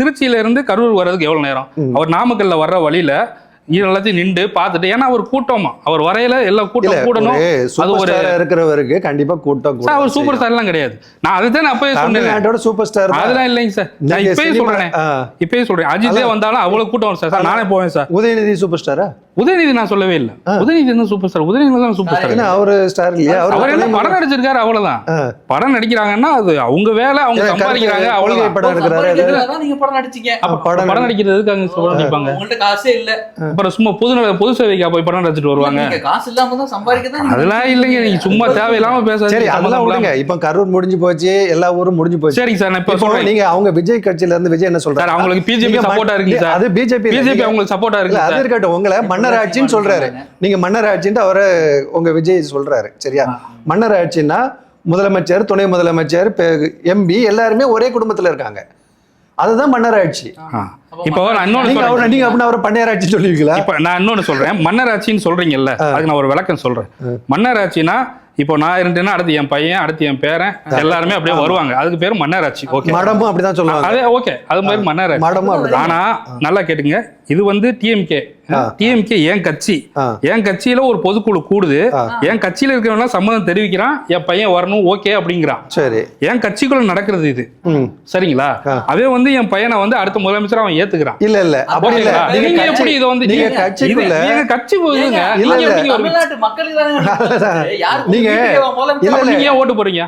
திருச்சியில இருந்து கரூர் வர்றதுக்கு எவ்வளவு நேரம்? அவர் நாமக்கல்ல வர்ற வழியில எல்லாத்தையும் நின்று பார்த்துட்டு ஏன்னா அவர் கூட்டமா. அவர் வரையில எல்லா இல்ல கூட்டம் கூடணும். அது ஒரு இருக்கிறவருக்கு கண்டிப்பா கூட்டம் சார் அவர் சூப்பர் கூட ஸ்டார் எல்லாம் கிடையாது. நான் அதுதான் நான் அப்பவே சொன்னேன். சூப்பர் ஸ்டார் அதெல்லாம் இல்லைங்க சார். நான் இப்பயே சொல்றேன். இப்பயே சொல்றேன். அஜித்தே வந்தாலும் அவ்வளவு கூட்டம் வரும் சார். நானே போவேன் சார். உதயநிதி சூப்பர் ஸ்டாரா உதயநிதி நான் சொல்லவே இல்லை. உதயநிதி என்ன சூப்பர் ஸ்டார் உதயநிதி தான் சூப்பர் ஸ்டார் அவரு ஸ்டார் இல்லையா? அவர் என்ன படம் நடிச்சிருக்காரு அவ்வளவுதான். படம் நடிக்கிறாங்கன்னா அது அவங்க வேலை அவங்க சம்பாதிக்கிறாங்க கொள்கை அவ்வளவுதான். படம் எடுக்கிறாரு நீங்க படம் நடிச்சீங்க. அப்ப படம் படம் நடிக்கிறதுக்கு அங்க படம் நடிப்பாங்க உங்கள்ட்ட காசே இல்ல. அப்புறம் சும்மா பொது பொது சேவைக்கா போய் படம் நடிச்சிட்டு வருவாங்க. காசு இல்லாம தான் சம்பாதிக்க தான் நீங்க அதெல்லாம் இல்லைங்க நீங்க சும்மா தேவையில்லாம பேசாதீங்க. சரி அதெல்லாம் விடுங்க. இப்ப கரூர் முடிஞ்சு போச்சு எல்லா ஊரும் முடிஞ்சு போச்சு. சரிங்க சார் நான் இப்ப சொல்றேன். நீங்க அவங்க விஜய் கட்சியில இருந்து விஜய் என்ன சார் சொல்றாரு அவங்களுக்கு பிஜேபி சப்போர்ட்டா இருக்கு சார். அது பிஜேபி பிஜேபி அவங்களுக்கு சப்போர்ட்டா இருக்கு அது இருக்கட்டும் உங்களை மன்னர் ஆட்சின்னு சொல்றாரு. நீங்க மன்னர் ஆட்சின்ட்டு அவரை உங்க விஜய் சொல்றாரு. சரியா? மன்னர் ஆட்சின்னா முதலமைச்சர் துணை முதலமைச்சர் எம்பி எல்லாருமே ஒரே குடும்பத்துல இருக்காங்க. அதுதான் மன்னர் ஆட்சி ஆ. இப்போ நீங்க அவரை நீங்க அப்படின்னா அவரை பண்ணையார் ஆட்சி சொல்லுவீங்களா? இப்ப நான் இன்னொன்னு சொல்றேன். மன்னராட்சின்னு சொல்றீங்கல்ல அதுக்கு நான் ஒரு விளக்கம் சொல்றேன். மன்னராட்சினா இப்போ நான் இருந்தேன்னா அடுத்து என் பையன் அடுத்து என் பேரன் எல்லாருமே அப்படியே வருவாங்க. அதுக்கு பேர் மன்னராட்சி. ஓகே? மடமும் அப்படிதான் சொல்லுவாங்க. அதே ஓகே. அது மாதிரி மன்னராட்சி. மடமும் ஆனா நல்லா கேட்டுங்க. இது வந்து டிஎம்கே டிஎம்கே என் கட்சி. என் கட்சியில ஒரு பொதுக்குழு கூடுது? என் கட்சியில இருக்கிறவங்க சம்மதம் தெரிவிக்கிறான்? என் பையன் வரணும் ஓகே அப்படிங்கிறான். சரி. என் கட்சிக்குள்ள நடக்கிறது இது. சரிங்களா? அதே வந்து என் பையனை வந்து அடுத்த முதலமைச்சர் அவன் ஏத்துக்கிறான். இல்ல இல்ல. அப்படி இல்ல? நீங்க எப்படி இதை வந்து நீங்க கட்சிக்குள்ள நீங்க கட்சி போகுதுங்க இல்ல, நீங்க இல்ல. தமிழ்நாட்டு மக்களுக்கு நீங்க- இல்ல. நீங்க ஏன் ஓட்டு போறீங்க